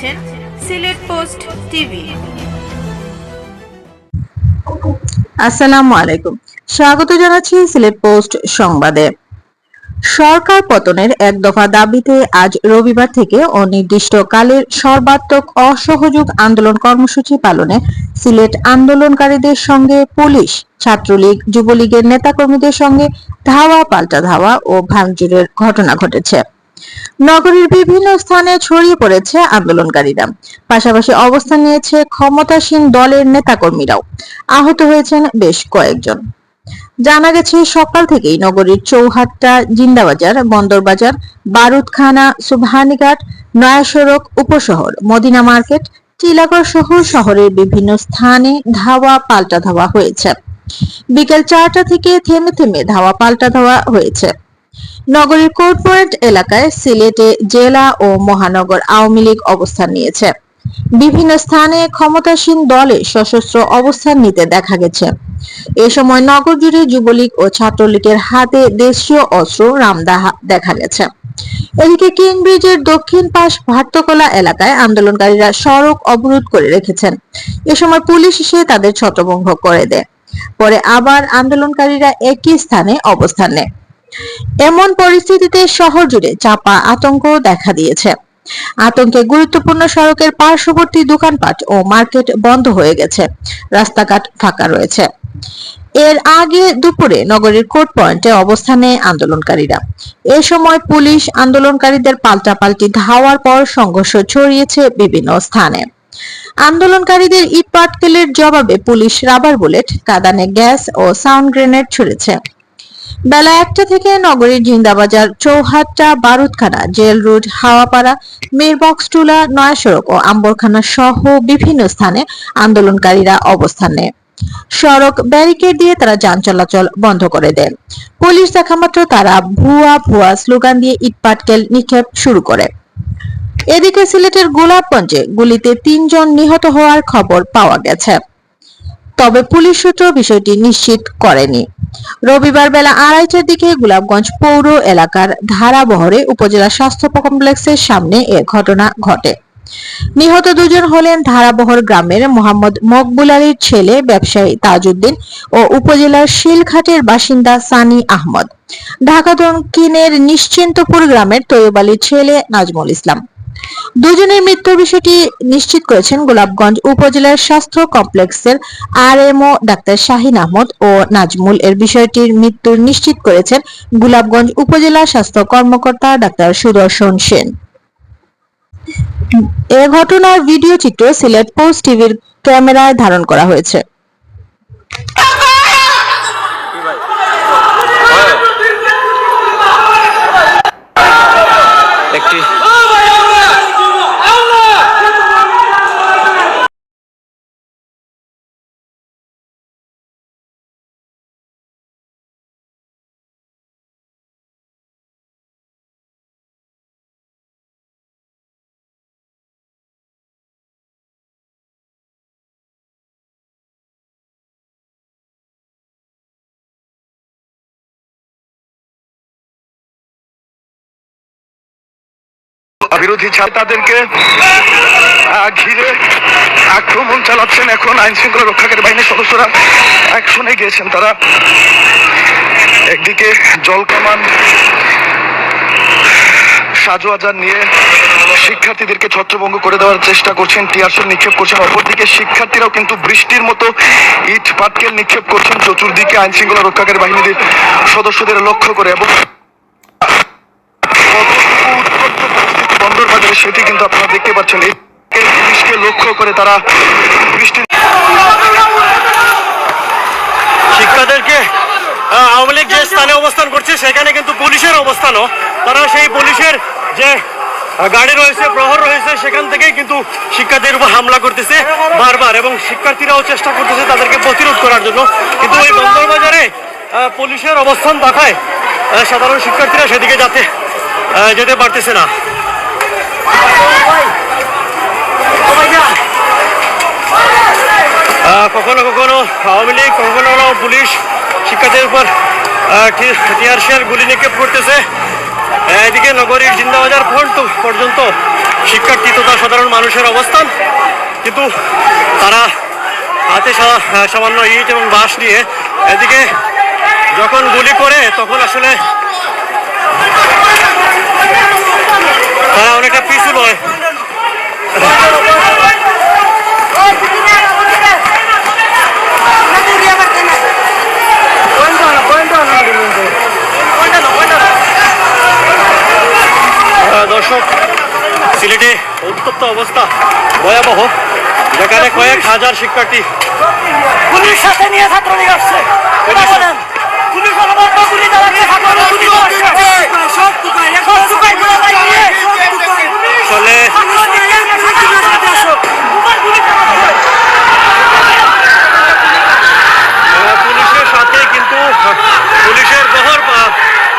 দেখছেন Sylhet post TV. আসসালামু আলাইকুম। স্বাগত জানাচ্ছি সিলেট পোস্ট সংবাদে। সরকার পতনের এক দফা দাবিতে আজ রবিবার থেকে অনির্দিষ্টকালের সর্বাত্মক অসহযোগ আন্দোলন কর্মসূচি পালনে সিলেট আন্দোলনকারীদের সঙ্গে পুলিশ, ছাত্রলীগ, যুবলীগের নেতাকর্মীদের সঙ্গে ধাওয়া পাল্টা ধাওয়া ও ভাঙচুরের ঘটনা ঘটেছে। নগরীর বিভিন্ন স্থানে ছড়িয়ে পড়েছে আন্দোলনকারীরা। পাশাপাশি অবস্থান নিয়েছে ক্ষমতাসীন দলের নেতাকর্মীরাও। আহত হয়েছেন বেশ কয়েকজন। জানা গেছে, সকাল থেকেই নগরীর চৌহাট্টা, জিন্দাবাজার, বন্দরবাজার, বারুদখানা, সুবহানিঘাট নয়া সড়ক উপশহর, মদিনা মার্কেট, টিলাগড় সহ শহরের বিভিন্ন স্থানে ধাওয়া পাল্টা ধাওয়া হয়েছে। বিকেল চারটা থেকে থেমে থেমে ধাওয়া পাল্টা ধাওয়া হয়েছে। নগরীর কোর্ট এলাকায় সিলেটে জেলা ও মহানগর আওয়ামী লীগ অবস্থান নিয়েছে। বিভিন্ন স্থানে ক্ষমতাসীন দলে সশস্ত্র অবস্থান নিতে দেখা গেছে। এ সময় নগর জুড়ে যুবলীগ ও ছাত্রলীগের হাতে দেশীয় অস্ত্র রামদাহা দেখা গেছে। এদিকে কিংব্রিজের দক্ষিণ পাশ ভাট্টকলা এলাকায় আন্দোলনকারীরা সড়ক অবরোধ করে রেখেছেন। এ সময় পুলিশ এসে তাদের ছত্রভঙ্গ করে দেয়। পরে আবার আন্দোলনকারীরা একই স্থানে অবস্থান নেয়। এমন পরিস্থিতিতে শহর জুড়ে চাপা আতঙ্ক দেখা দিয়েছে। আতঙ্কে গুরুত্বপূর্ণ সড়কের পার্শ্ববর্তী দোকানপাট ও মার্কেট বন্ধ হয়ে গেছে। রাস্তাঘাট ফাঁকা রয়েছে। এর আগে দুপুরে নগরীর কোর্ট পয়েন্টে অবস্থানে আন্দোলনকারীরা। এ সময় পুলিশ আন্দোলনকারীদের পাল্টাপাল্টি ধাওয়ার পর সংঘর্ষ ছড়িয়েছে বিভিন্ন স্থানে। আন্দোলনকারীদের ইট পাটকেলের জবাবে পুলিশ রাবার বুলেট, কাদানে গ্যাস ও সাউন্ড গ্রেনেড ছুড়েছে। বেলা একটা থেকে নগরীর জিন্দাবাজার, চৌহাট্টা, বারুদখানা, জেল রোড, হাওয়াপাড়া মিরবক্স টুলা নয়া সড়ক ও আম্বরখানা সহ বিভিন্ন স্থানে আন্দোলনকারীরা অবস্থান নেয়। সড়ক ব্যারিকেড দিয়ে তারা যান চলাচল বন্ধ করে দেয়। পুলিশ দেখা মাত্র তারা ভুয়া ভুয়া স্লোগান দিয়ে ইটপাটকেল নিক্ষেপ শুরু করে। এদিকে সিলেটের গোলাপগঞ্জে গুলিতে তিনজন নিহত হওয়ার খবর পাওয়া গেছে। তবে পুলিশ সূত্র বিষয়টি নিশ্চিত করেনি। রবিবার বেলা আড়াইটার দিকে গোলাপগঞ্জ পৌর এলাকার ধারাবহরে উপজেলা স্বাস্থ্য কমপ্লেক্সের সামনে এ ঘটনা ঘটে। নিহত দুজন হলেন ধারাবহর গ্রামের মোহাম্মদ মকবুল আলীর ছেলে ব্যবসায়ী তাজউদ্দিন ও উপজেলার শিলঘাটের বাসিন্দা সানি আহমদ। ঢাকা দক্ষিণের নিশ্চিন্তপুর গ্রামের তৈয়ব আলীর ছেলে নাজমুল ইসলাম। দুজনের মৃত্যুর বিষয়টি নিশ্চিত করেছেন গোলাপগঞ্জ উপজেলার স্বাস্থ্য কমপ্লেক্সের আরএমও ডাক্তার শাহিন আহমদ ও নাজমুল। এর বিষয়টির মৃত্যুর নিশ্চিত করেছেন গোলাপগঞ্জ উপজেলা স্বাস্থ্য কর্মকর্তা ডাক্তার সুদর্শন সেন। এ ঘটনার ভিডিও চিত্র সিলেট পোস্ট টিভির ক্যামেরায় ধারণ করা হয়েছে। বিরোধী তাদেরকে ঘিরে আক্রমণ চালাচ্ছেন এখন আইন শৃঙ্খলা রক্ষাকারী বাহিনীর সদস্যরা। অ্যাকশনে গিয়েছেন তারা। একদিকে জল কামান সাজোয়াজার নিয়ে শিক্ষার্থীদেরকে ছত্রভঙ্গ করে দেওয়ার চেষ্টা করছেন টিয়ারশোল নিক্ষেপ করছেন। অপরদিকে শিক্ষার্থীরাও কিন্তু বৃষ্টির মতো ইট পাটকেল নিক্ষেপ করছেন। চতুর্দিকে আইন শৃঙ্খলা রক্ষাকারী বাহিনীর সদস্যদের লক্ষ্য করে এবং বন্দর সেটি কিন্তু আপনারা দেখতে পাচ্ছেন। এই পুলিশকে লক্ষ্য করে তারা বৃষ্টির শিক্ষাদেরকে আওয়ামী লীগ যে স্থানে অবস্থান করছে, সেখানে কিন্তু পুলিশের অবস্থানও। তারা সেই পুলিশের যে গাড়ি রয়েছে, প্রহর রয়েছে, সেখান থেকেই কিন্তু শিক্ষার্থীর উপর হামলা করতেছে বারবার এবং শিক্ষার্থীরাও চেষ্টা করতেছে তাদেরকে প্রতিরোধ করার জন্য। কিন্তু ওই বন্দরবাজারে পুলিশের অবস্থান থাকায় সাধারণ শিক্ষার্থীরা সেদিকে যাতে যেতে পারতেছে না। কখনো কখনো আওয়ামী লীগ, কখনো কখনো পুলিশ শিক্ষার্থীর উপর টিয়ার শেয়ার গুলি নিক্ষেপ করতেছে। এদিকে নগরীর জিন্দাবাজার পর্যন্ত শিক্ষার্থী তথা সাধারণ মানুষের অবস্থান। কিন্তু তারা হাতে সামান্য ইট এবং বাঁশ নিয়ে এদিকে যখন গুলি করে, তখন আসলে তারা অনেকটা পিছু নয় দর্শক সিলেটে উত্তপ্ত অবস্থা ভয়াবহ। যেখানে কয়েক হাজার শিক্ষার্থী। পুলিশ সাথে নিয়ে ছাত্রলীগ আসছে। পুলিশ অলবদ্ধ গুলি চালাচ্ছে ছাত্রলীগ গুলি চালাচ্ছে সব টুকাই সব টুকাই গুলো লাগিয়ে সব টুকাই চলে আহ, পুলিশের সাথে কিন্তু আহ, পুলিশের বহর আহ,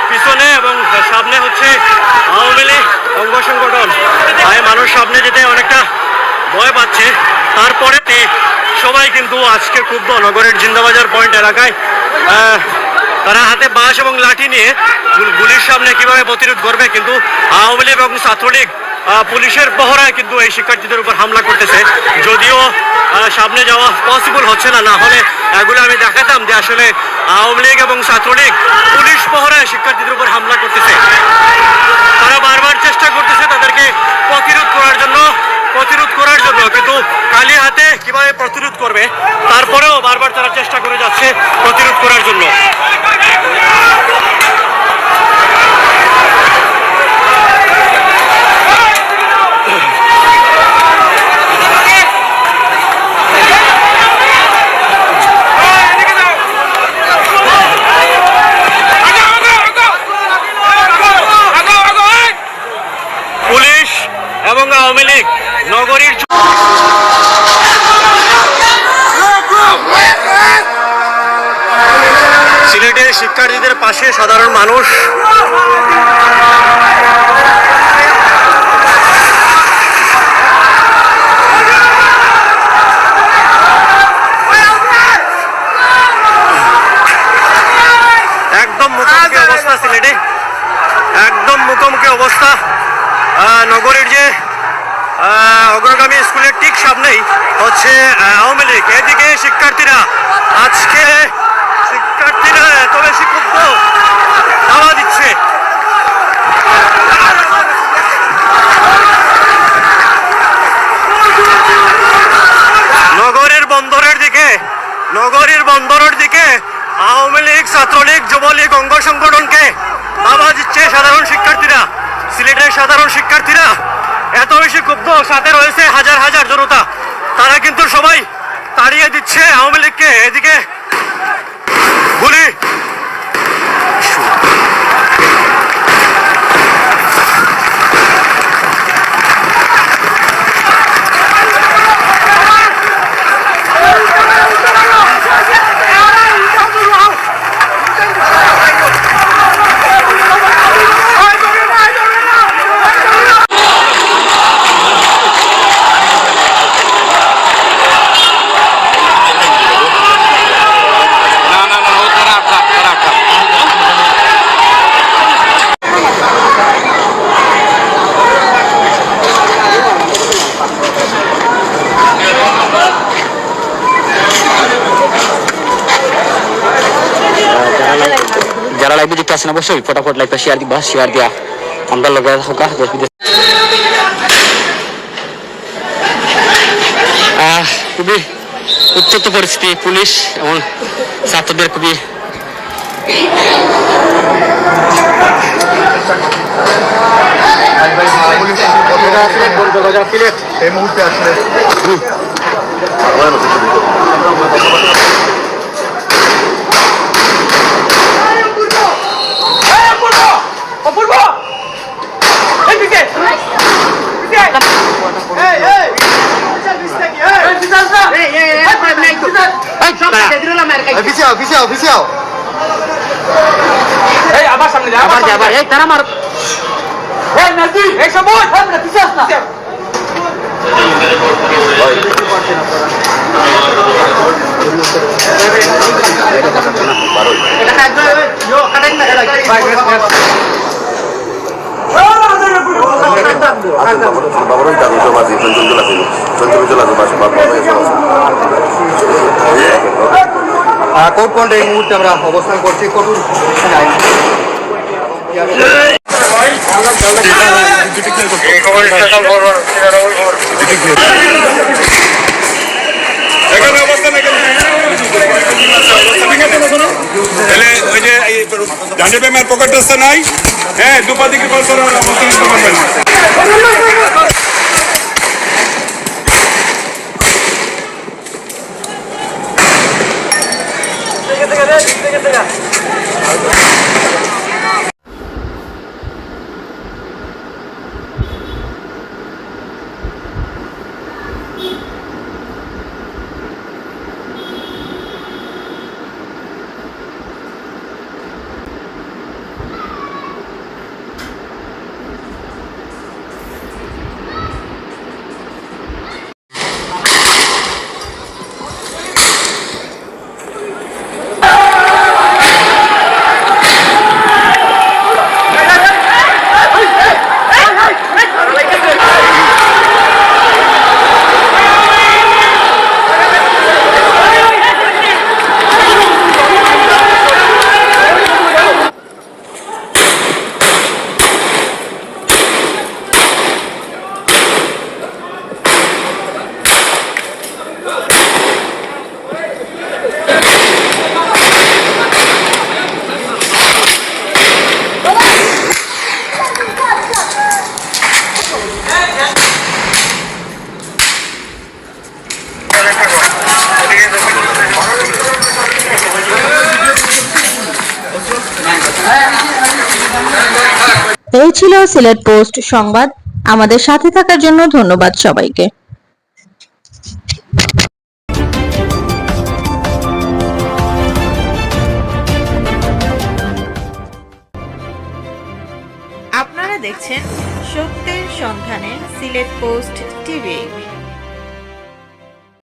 পিছনে এবং সামনে হচ্ছে আওয়ামী লীগ অঙ্গ সংগঠন তাই মানুষ সামনে যেতে অনেকটা ভয় পাচ্ছে তারপরে সবাই কিন্তু আজকে ক্ষুব্ধ নগরের জিন্দাবাজার পয়েন্ট এলাকায় তারা হাতে বাঁশ এবং লাঠি নিয়ে গুল- গুলির সামনে কীভাবে প্রতিরোধ করবে, কিন্তু আওয়ামী লীগ এবং ছাত্রলীগ পুলিশের পহরায় কিন্তু এই শিক্ষার্থীদের উপর হামলা করতেছে। যদিও সামনে যাওয়া পসিবল হচ্ছে না না হলে এগুলো আমি দেখাতাম যে আসলে আওয়ামী লীগ এবং ছাত্রলীগ পুলিশ পহরায় শিক্ষার্থীদের উপর হামলা করতেছে তারা বারবার চেষ্টা করতেছে তাদেরকে প্রতিরোধ করার জন্য প্রতিরোধ করার জন্য কিন্তু খালি হাতে কীভাবে প্রতিরোধ করবে তারপরেও বারবার তারা চেষ্টা করে যাচ্ছে প্রতিরোধ করার জন্য পুলিশ এবং আওয়ামী লীগ নগরীর সিলেটের শিক্ষার্থীদের পাশে সাধারণ মানুষ। একদম মুখোমুখি অবস্থা সিলেটে। একদম মুখোমুখি অবস্থা। নগরীর যে অগ্রগামী স্কুলের ঠিক সামনেই হচ্ছে আওয়ামী লীগ। এদিকে শিক্ষার্থীরা, আজকে শিক্ষার্থীরা এত বেশি ক্ষুব্ধ। দাওয়া দিচ্ছে। নগরের বন্দরের দিকে, নগরীর বন্দরের দিকে আওয়ামী লীগ, ছাত্রলীগ, যুবলীগ, অঙ্গ সংগঠনকে দাবা দিচ্ছে সাধারণ শিক্ষার্থীরা। সিলেটের সাধারণ শিক্ষার্থীরা এত বেশি ক্ষুব্ধ সাথে রয়েছে হাজার হাজার জনতা। তারা কিন্তু সবাই তাড়িয়ে দিচ্ছে আওয়ামী লীগকে। এদিকে গুলি যারা লাইভে দেখতে আসেন অবশ্যই। ফটাফট লাইভটা শেয়ার দিবা শেয়ার দিয়া। আমরা লগে হোকা দেশ বিদেশ খুবই উত্তপ্ত পরিস্থিতি, পুলিশ এবং ছাত্রদের খুবই এই মুহূর্তে আসলে অপূর্ব এই দিকে এই এই এই বিশাল স্যার এই এই এই নাই তো সব পিছিয়ে পিছিয়ে পিছিয়ে এই আবার সামনে যা আবার যা আবার এই তারা মার এই নাজি এই সবুজ সামনে পিছে না। এটা কাজ ইয়ো কাটাই না বাবারই দাদু সব আছে চঞ্চল আছে চঞ্চল আছে বাস বাবা আছে এই মুহূর্তে আমরা অবস্থান করছি। কঠোর প্রেমের পকেট রাস্তা নাই? হ্যাঁ দুপাতি কি বলছো, অবস্থান পারবেন না। এই ছিল সিলেট পোস্ট সংবাদ। আমাদের সাথে থাকার জন্য ধন্যবাদ সবাইকে। আপনারা দেখছেন সত্যের সন্ধানে সিলেট পোস্ট টিভি।